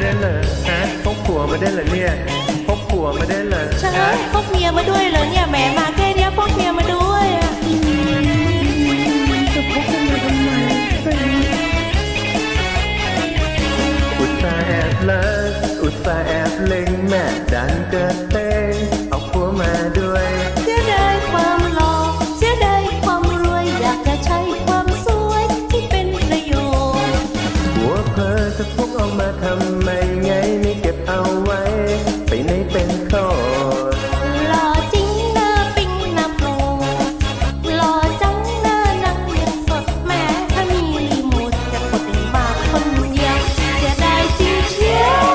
ฮะพกผัวมาได้เหรอเนี่ยพกผัวมาได้เหรอใช่ฮะพกเมียมาด้วยเหรอเนี่ยแหมมาแค่เนี้ยพกเมียมาด้วยอะจะพกกันมาทำไมแฟนอุตส่าห์แอบเลิกอุตส่าห์แอบเล็งแม่ดันเกิด พกเอามาทำไมไงไม่เก็บเอาไว้ ไปไหนเป็นโสดหล่อจริงหน้าปิ๊งน้าโปรหล่อจังหน้านังยังสดแม้ถ้ามีรีโมทจะกดได้มากคนเดียวเสียดายจริงเชียว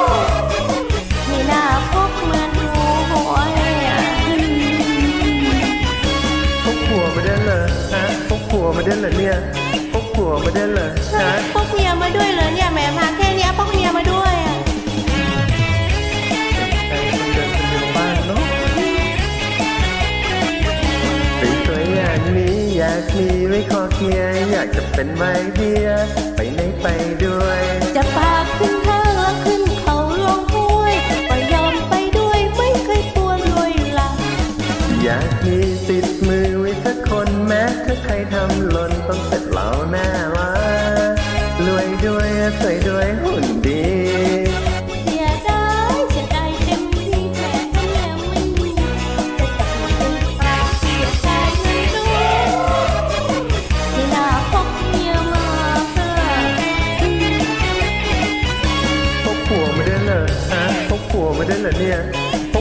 ไม่น่าพกเหมือนหัวหอะพกผัวมาได้เหรอฮะพกผัวมาได้เหรอเนี่ยพกผัวมาได้เหรอากมีไว้คอเคียร์อยากจะเป็นไม้เดีย ไปไหนไปด้วย จะพาขึ้นห้างแล้วขึ้นเขาลงห้วยก็ยอมไปด้วยไม่เคยกลัวรวยหลังอยากมีติดมือไว้สักคนแม้ถ้าใครทำหล่นต้องเสร็จเหล่าหน้าว่า รวยด้วยสวยด้วย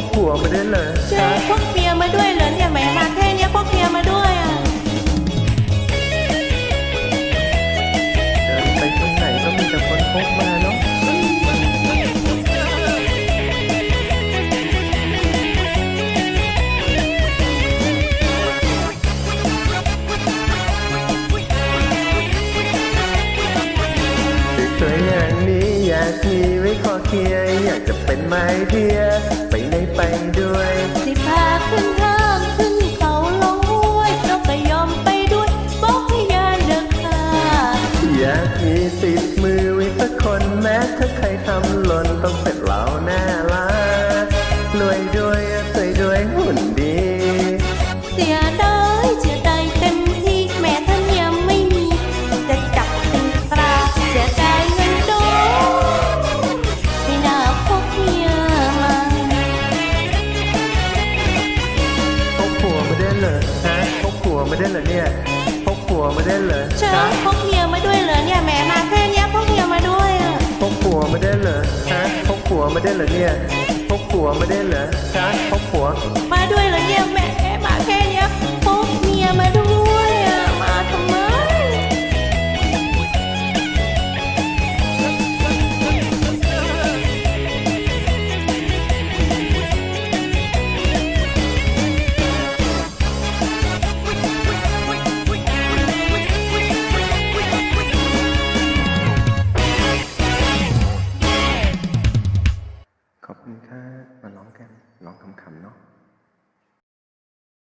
กผัวมาได้เหรอเจอฮะพกเมียมาด้วยเหรอเนี่ยแหมมาแค่เนี้ยพกเมียมาด้วยอะเดินไปตรงไหนก็มีแต่คนพกมาเนาะสวยๆอย่างนี้อยากมีไว้คอเคียร์อยากจะเป็นไม้เดีย ไปด้วยสิพาขึ้นห้างขึ้นเขาลงห้วยเราก็ยอมไปด้วยบอกให้ยาเลิกค่ะอยากมีติดมือไว้สักคนแม้ถ้าใครทำหล่น พกผัวมาได้เหรอเนี่ยพกผัวมาได้เหรอเชิฮะญพกเมียมาด้วยเหรอเนี่ยแหมมาแค่เนี้ยพกเมียมาด้วยอะพกผัวมาได้เหรอฮะพกผัวมาได้เหรอเนี่ยพกผัวมาได้เหรอฮะพกผัวมาด้วยเหรอเนี่ยแหมมาแค่ น้องคำคำเนาะ